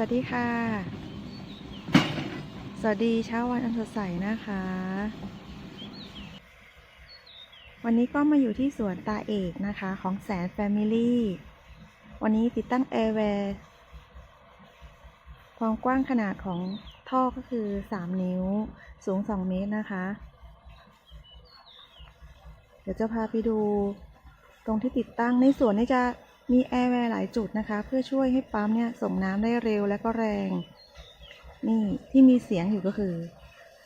สวัสดีค่ะ สวัสดีเช้าวันอันสดใสนะคะ วันนี้ก็มาอยู่ที่สวนตาเอกนะคะของแสนแฟมิลี่ วันนี้ติดตั้งแอร์แวร์ความกว้างขนาดของท่อก็คือ 3 นิ้ว สูง 2 เมตรนะคะ เดี๋ยวจะพาไปดูตรงที่ติดตั้งในสวนนี่จะ มีแอร์แวร์หลายจุดนะคะ เพื่อช่วยให้ปั๊มเนี่ยส่งน้ำได้เร็วและก็แรง นี่ที่มีเสียงอยู่ก็คือ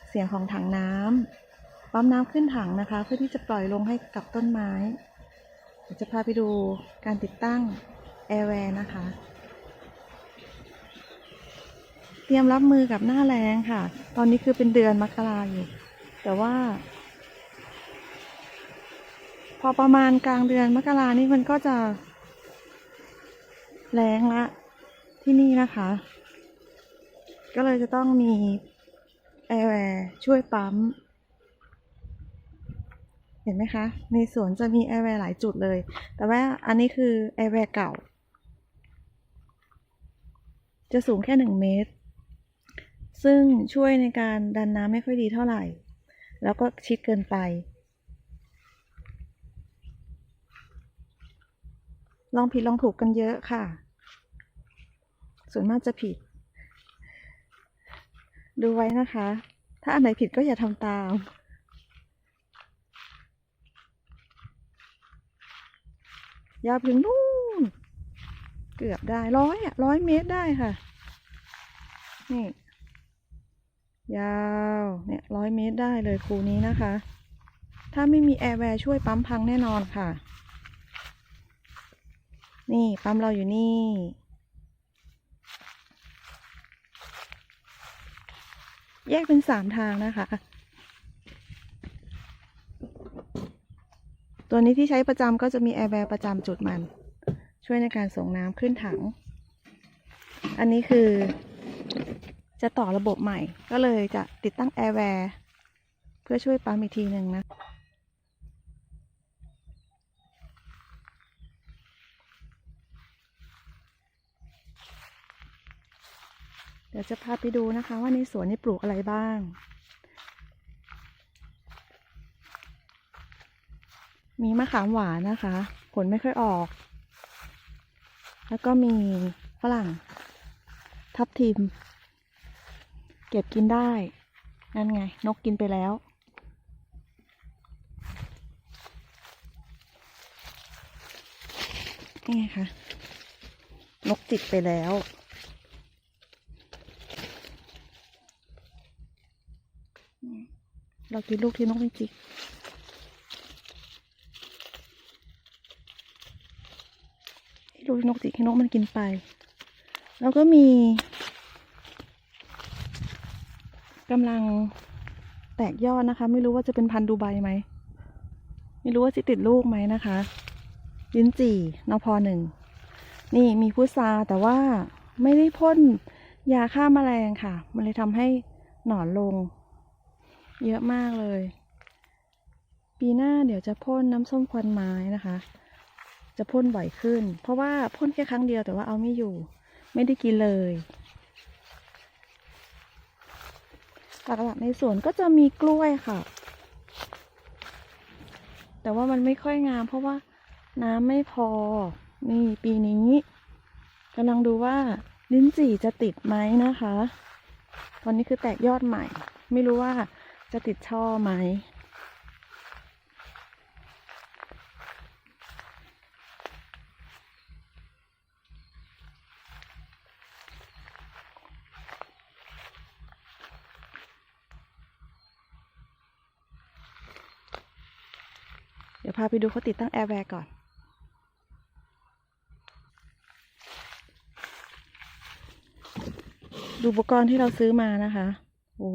เสียงของถังน้ำปั๊มน้ำขึ้นถังนะคะ เพื่อที่จะปล่อยลงให้กับต้นไม้เดี๋ยวจะพาไปดูการติดตั้งแอร์แวร์นะคะ เตรียมรับมือกับหน้าแรงค่ะ ตอนนี้คือเป็นเดือนมกราอยู่แต่ว่า พอประมาณกลางเดือนมกรานี่มันก็จะ แรงละที่นี่นะคะ ก็เลยจะต้องมีแอร์แวร์ช่วยปั๊ม เห็นไหมคะ ในสวนจะมีแอร์แวร์หลายจุดเลย แต่ว่าอันนี้คือแอร์แวร์เก่า จะสูงแค่หนึ่งเมตร ซึ่งช่วยในการดันน้ำไม่ค่อยดีเท่าไหร่ แล้วก็ชิดเกินไป ลองผิดลองถูกกันเยอะค่ะ ส่วนมากจะผิด ดูไว้นะคะ ถ้าอันไหนผิดก็อย่าทำตาม ยาวถึงนู่น เกือบได้ร้อยอะร้อยเมตรได้ค่ะ นี่ ยาวเนี่ยร้อยเมตรได้เลยครูนี้นะคะ ถ้าไม่มีแอร์แวร์ช่วยปั๊มพังแน่นอนค่ะ นี่ปั๊มเราอยู่นี่ แยกเป็นสามทางนะคะ ตัวนี้ที่ใช้ประจำก็จะมีแอร์แวร์ประจำจุดมัน ช่วยในการส่งน้ำขึ้นถัง อันนี้คือจะต่อระบบใหม่ ก็เลยจะติดตั้งแอร์แวร์เพื่อช่วยปั๊มอีกทีหนึ่งนะ เดี๋ยวจะพาไปดูนะคะ ว่าในสวนนี่ปลูกอะไรบ้าง มีมะขามหวานนะคะ ผลไม่ค่อยออก แล้วก็มีฝรั่ง ทับทิม เก็บกินได้ นั่นไง นกกินไปแล้วนี่ไงคะนกจิกไปแล้ว เรากินลูกที่นกไม่จิกที่ลูกนกจิกให้นกมันกินไป แล้วก็มีกำลังแตกยอดนะคะ ไม่รู้ว่าจะเป็นพันธุ์ดูไบไหมไม่รู้ว่าจะติดลูกไหมนะคะลิ้นจี่นพหนึ่งนี่มีพุทราแต่ว่าไม่ได้พ่นยาฆ่าแมลงค่ะ มันเลยทำให้หนอนลง เยอะมากเลย ปีหน้าเดี๋ยวจะพ่นน้ำส้มควันไม้นะคะ จะพ่นบ่อยขึ้น เพราะว่าพ่นแค่ครั้งเดียวแต่ว่าเอาไม่อยู่ ไม่ได้กินเลยหลักๆในสวนก็จะมีกล้วยค่ะ แต่ว่ามันไม่ค่อยงาม เพราะว่าน้ำไม่พอ นี่ปีนี้กำลังดูว่าลิ้นจี่จะติดไหมนะคะ ตอนนี้คือแตกยอดใหม่ ไม่รู้ว่า จะติดช่อไหม เดี๋ยวพาไปดูเขาติดตั้งแอร์แวร์ก่อนดูอุปกรณ์ที่เราซื้อมานะคะ โอ้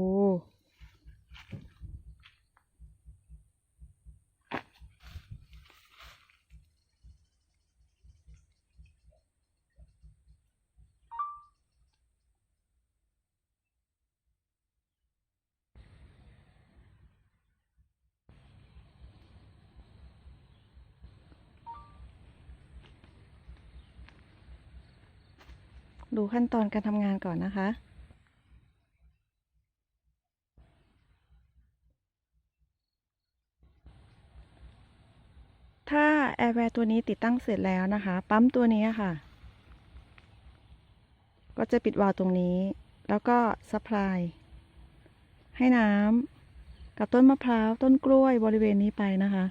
ดูขั้นตอนการทำงานก่อนนะคะ ถ้าแอร์แวร์ตัวนี้ติดตั้งเสร็จแล้วนะคะ ปั๊มตัวนี้ค่ะ ก็จะปิดวาล์วตรงนี้ แล้วก็ซัพพลายให้น้ำกับต้นมะพร้าวต้นกล้วยบริเวณนี้ไปนะคะ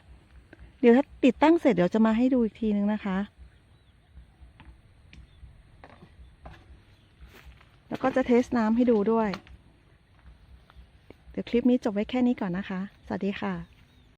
เดี๋ยวถ้าติดตั้งเสร็จเดี๋ยวจะมาให้ดูอีกทีนึงนะคะ แล้วก็จะเทสน้ำให้ดูด้วย เดี๋ยวคลิปนี้จบไว้แค่นี้ก่อนนะคะ สวัสดีค่ะ